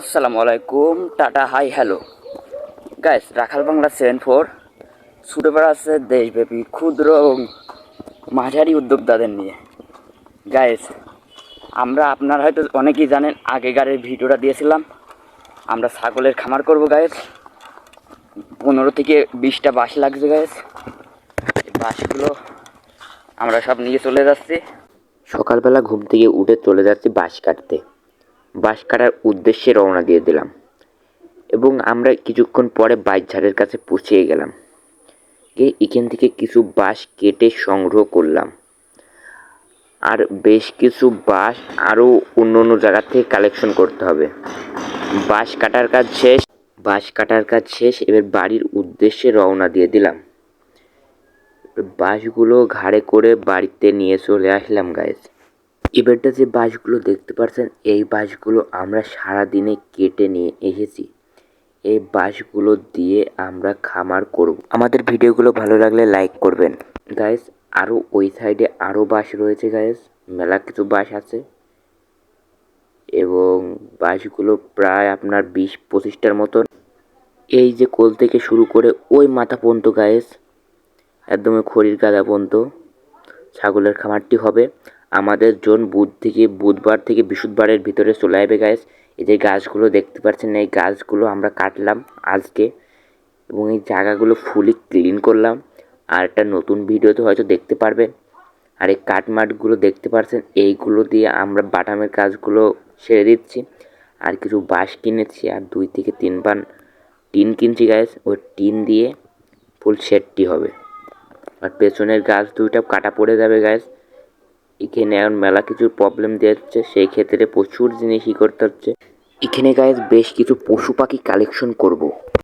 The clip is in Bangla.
আসসালামু আলাইকুম, tata, hi, hello. Guys Rakhal Bangla seven four ছুটে বেড়াচ্ছে দেশব্যাপী, ক্ষুদ্র মাঝারি উদ্যোক্তাদের নিয়ে। গাইস আমরা আপনারা হয়তো অনেকেই জানেন আগেকারের ভিডিওটা দিয়েছিলাম। আমরা ছাগলের খামার করব গাইস পনেরো থেকে বিশটা বাঁশ লাগছে গাইস বাঁশগুলো আমরা সব নিয়ে চলে যাচ্ছি। সকালবেলা ঘুম থেকে উঠে চলে যাচ্ছি বাঁশ কাটতে। বাঁশ কাটার উদ্দেশ্যে রওনা দিয়ে দিলাম এবং আমরা কিছুক্ষণ পরে বাইঝাড়ের কাছে পৌঁছে গেলাম। গিয়ে এখান থেকে কিছু বাঁশ কেটে সংগ্রহ করলাম। আর বেশ কিছু বাঁশ আরও অন্য অন্য জায়গা থেকে কালেকশন করতে হবে। বাঁশ কাটার কাজ শেষ, বাঁশ কাটার কাজ শেষ, এবার বাড়ির উদ্দেশ্যে রওনা দিয়ে দিলাম। বাঁশগুলো ঘাড়ে করে বাড়িতে নিয়ে চলে আসলাম গাইজ এবারটা যে বাঁশগুলো দেখতে পাচ্ছেন এই বাঁশগুলো আমরা সারা দিনে কেটে নিয়ে এসেছি। এই বাঁশগুলো দিয়ে আমরা খামার করব। আমাদের ভিডিওগুলো ভালো লাগলে লাইক করবেন। গাইজ আরও ওই সাইডে আরও বাঁশ রয়েছে গাইজ মেলা কিছু বাঁশ আছে। এবং বাঁশগুলো প্রায় আপনার বিশ পঁচিশটার মতন। এই যে কোল থেকে শুরু করে ওই মাথা পর্যন্ত গায়েস একদম খড়ির গাদা পর্যন্ত ছাগলের খামারটি হবে। আমাদের জোন বুধ থেকে, বুধবার থেকে বৃহস্পতিবারের ভিতরে চলে আসবে গাছ এই যে গাছগুলো দেখতে পাচ্ছেন, এই গাছগুলো আমরা কাটলাম আজকে এবং এই জায়গাগুলো ফুলি ক্লিন করলাম। আর একটা নতুন ভিডিওতে হয়তো দেখতে পারবেন আর এই কাঠমাটগুলো দেখতে পাচ্ছেন, এইগুলো দিয়ে আমরা বাটামের কাজগুলো সেরে দিচ্ছি। আর কিছু বাঁশ কিনেছি, আর দুই থেকে তিন পান টিন কিনছি গাছ ওই টিন দিয়ে ফুল সেটটি হবে। আর পেছনের গাছ দুইটা কাটা পড়ে যাবে গাছ এখানে এখন মেলা কিছু প্রবলেম দেওয়া হচ্ছে, সেই ক্ষেত্রে প্রচুর জিনিসই করতে হচ্ছে এখানে গায়ে বেশ কিছু পশু পাখি কালেকশন করব।